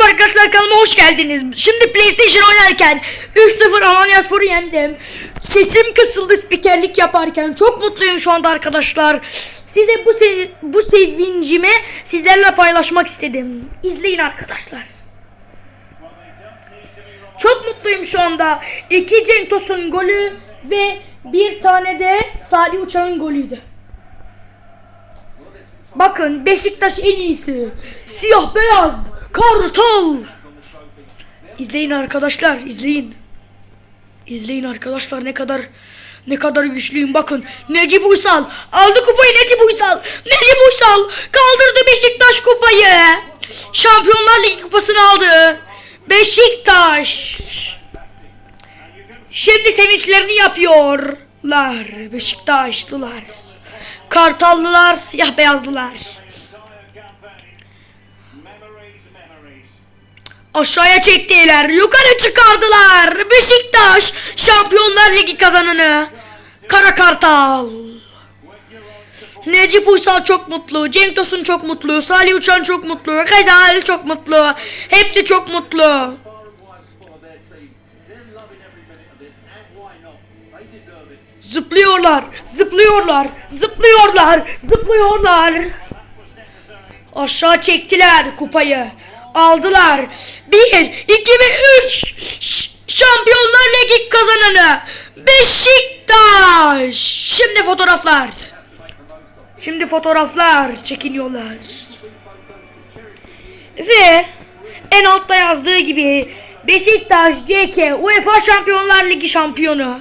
Merhaba arkadaşlar kanalıma hoş geldiniz. Şimdi PlayStation oynarken 3-0 Alanyaspor'u yendim. Sesim kısıldı spikerlik yaparken. Çok mutluyum şu anda arkadaşlar. Size bu se- bu sevincimi sizlerle paylaşmak istedim. İzleyin arkadaşlar. Çok mutluyum şu anda. İki Cenk golü ve bir tane de Salih Uçan'ın golüydü. Bakın Beşiktaş en iyisi. Siyah beyaz. Kartal. İzleyin arkadaşlar izleyin. İzleyin arkadaşlar ne kadar ne kadar güçlüyüm bakın. Necip Uysal aldı kupayı Necip Uysal. Necip Uysal kaldırdı Beşiktaş kupayı. Şampiyonlar Ligi kupasını aldı. Beşiktaş. Şimdi sevinçlerini yapıyorlar. Beşiktaşlılar. Kartallılar, siyah beyazlılar. Aşağıya çektiler, yukarı çıkardılar. Beşiktaş Şampiyonlar Ligi kazananı. Kara Kartal. Necip Uysal çok mutlu, Cenk Tosun çok mutlu, Salih Uçan çok mutlu, Gazal çok mutlu. Hepsi çok mutlu. Zıplıyorlar, zıplıyorlar, zıplıyorlar, zıplıyorlar. Aşağı çektiler kupayı. Aldılar. Bir, iki ve üç. Ş- Şampiyonlar Ligi kazananı Beşiktaş. Şimdi fotoğraflar. Şimdi fotoğraflar çekiniyorlar. Ve en altta yazdığı gibi Beşiktaş CK UEFA Şampiyonlar Ligi şampiyonu.